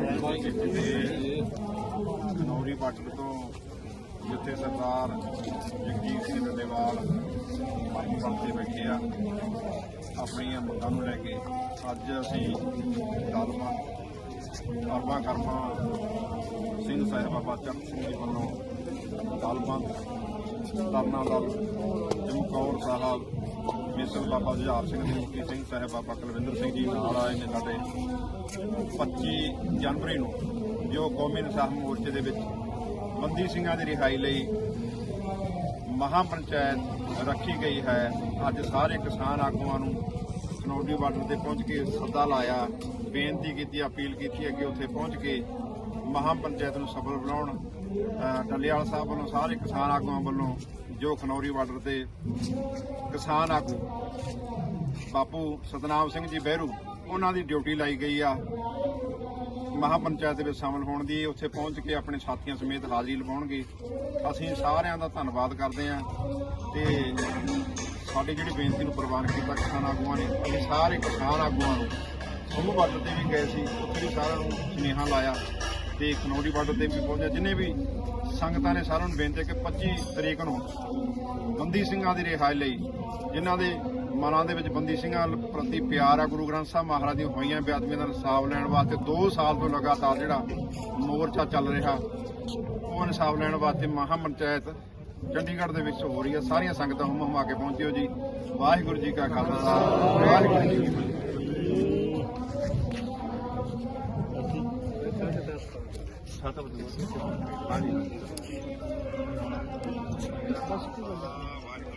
ਵਾਹਿਗੁਰੂ ਜੀ ਕੀ ਫਤਿਹ Khanauri border ਤੋਂ ਜਿੱਥੇ ਸਰਦਾਰ ਜਗਜੀਤ ਸਿੰਘ ਡੱਲੇਵਾਲ ਪਾਕਿਸਤਾਨ ਤੇ ਬੈਠੇ ਆ, ਆਪਣੀਆਂ ਮੰਗਾਂ ਨੂੰ ਲੈ ਕੇ ਅੱਜ ਅਸੀਂ ਦਲਮਾ ਕਰਮਾ ਕਰਮਾ ਸਿੰਘ ਸਾਹਿਬ ਬਾਬਾ ਚੱਕ ਸਿੰਘ ਜੀ ਵੱਲੋਂ ਦਲਬੰਦ ਤਰਨਾ ਦਲ ਜਮਕੌਰ ਸਾਹਿਬ ਮਿਸਲ ਬਾਬਾ ਜੁਝਾਰ ਸਿੰਘ ਜੀ ਸਿੰਘ ਸਾਹਿਬ, ਬਾਬਾ ਕੁਲਵਿੰਦਰ ਸਿੰਘ ਜੀ ਨਾਲ ਆਏ ਨੇ ਸਾਡੇ 25 ਜਨਵਰੀ ਨੂੰ, ਜੋ ਕੌਮੀ ਇਨਸਾਫ ਮੋਰਚੇ ਦੇ ਵਿੱਚ ਬੰਦੀ ਸਿੰਘਾਂ ਦੀ ਰਿਹਾਈ ਲਈ ਮਹਾ ਪੰਚਾਇਤ ਰੱਖੀ ਗਈ ਹੈ। ਅੱਜ ਸਾਰੇ ਕਿਸਾਨ ਆਗੂਆਂ ਨੂੰ ਕਨੌਡੀ ਬਾਰਡਰ ਤੇ ਪਹੁੰਚ ਕੇ ਸੱਦਾ ਲਾਇਆ, ਬੇਨਤੀ ਕੀਤੀ, ਅਪੀਲ ਕੀਤੀ ਹੈ ਕਿ ਉੱਥੇ ਪਹੁੰਚ ਕੇ ਮਹਾ ਪੰਚਾਇਤ ਨੂੰ ਸਫਲ ਬਣਾਉਣ ਡੱਲੇਵਾਲ ਸਾਹਿਬ ਵੱਲੋਂ ਸਾਰੇ ਕਿਸਾਨ ਆਗੂਆਂ ਵੱਲੋਂ ਜੋ ਖਨੌਰੀ ਬਾਰਡਰ ਤੇ ਕਿਸਾਨ ਆਗੂ ਬਾਪੂ ਸਤਨਾਮ ਸਿੰਘ ਜੀ ਬਹਿਰੂ, ਉਹਨਾਂ ਦੀ ਡਿਊਟੀ ਲਾਈ ਗਈ ਆ। ਮਹਾ ਪੰਚਾਇਤ ਦੇ ਵਿੱਚ ਸ਼ਾਮਲ ਹੋਣ ਦੀ, ਉੱਥੇ ਪਹੁੰਚ ਕੇ ਆਪਣੇ ਸਾਥੀਆਂ ਸਮੇਤ ਹਾਜ਼ਰੀ ਲਵਾਉਣਗੇ। ਅਸੀਂ ਸਾਰਿਆਂ ਦਾ ਧੰਨਵਾਦ ਕਰਦੇ ਹਾਂ ਤੇ ਸਾਡੀ ਜਿਹੜੀ ਬੇਨਤੀ ਨੂੰ ਪ੍ਰਵਾਨ ਕੀਤਾ ਕਿਸਾਨ ਆਗੂਆਂ ਨੇ, ਅਸੀਂ ਸਾਰੇ ਕਿਸਾਨ ਆਗੂਆਂ ਨੂੰ ਸਮੂਹ ਬਾਰਡਰ ਤੇ ਵੀ ਗਏ ਸੀ, ਉੱਥੇ ਵੀ ਸਾਰਿਆਂ ਨੂੰ ਸੁਨੇਹਾ ਲਾਇਆ। ਤੇ ਖਨੌਰੀ ਬਾਰਡਰ ਤੇ ਵੀ ਪਹੁੰਚਿਆ ਜਿਨੇ ਵੀ ਸੰਗਤਾਂ ਨੇ ਸਾਰਿਆਂ ਨੂੰ ਬੇਨਤੀ ਕਿ 25 ਤਰੀਕ ਨੂੰ ਬੰਦੀ ਸਿੰਘਾਂ ਦੀ ਰਿਹਾਈ ਲਈ, ਜਿਨ੍ਹਾਂ ਦੇ ਮਨਾਂ ਦੇ ਵਿੱਚ ਬੰਦੀ ਸਿੰਘਾਂ ਪ੍ਰਤੀ ਪਿਆਰ ਆ, ਗੁਰੂ ਗ੍ਰੰਥ ਸਾਹਿਬ ਮਹਾਰਾਜ ਦੀਆਂ ਹੋਈਆਂ ਬੇਅਦਬੀਆਂ ਦਾ ਇਨਸਾਫ ਲੈਣ ਵਾਸਤੇ 2 ਸਾਲ ਤੋਂ ਲਗਾਤਾਰ ਜਿਹੜਾ ਮੋਰਚਾ ਚੱਲ ਰਿਹਾ, ਉਹ ਇਨਸਾਫ ਲੈਣ ਵਾਸਤੇ ਮਹਾ ਪੰਚਾਇਤ ਚੰਡੀਗੜ੍ਹ ਦੇ ਵਿੱਚ ਹੋ ਰਹੀ ਹੈ। ਸਾਰੀਆਂ ਸੰਗਤਾਂ ਹੁਮ ਹੁਮਾ ਕੇ ਪਹੁੰਚਿਓ ਜੀ। ਵਾਹਿਗੁਰੂ ਜੀ ਕਾ ਖਾਲਸਾ, ਵਾਹਿਗੁਰੂ ਜੀ ਕੀ ਫਤਿਹ। 자다 보니까 많이.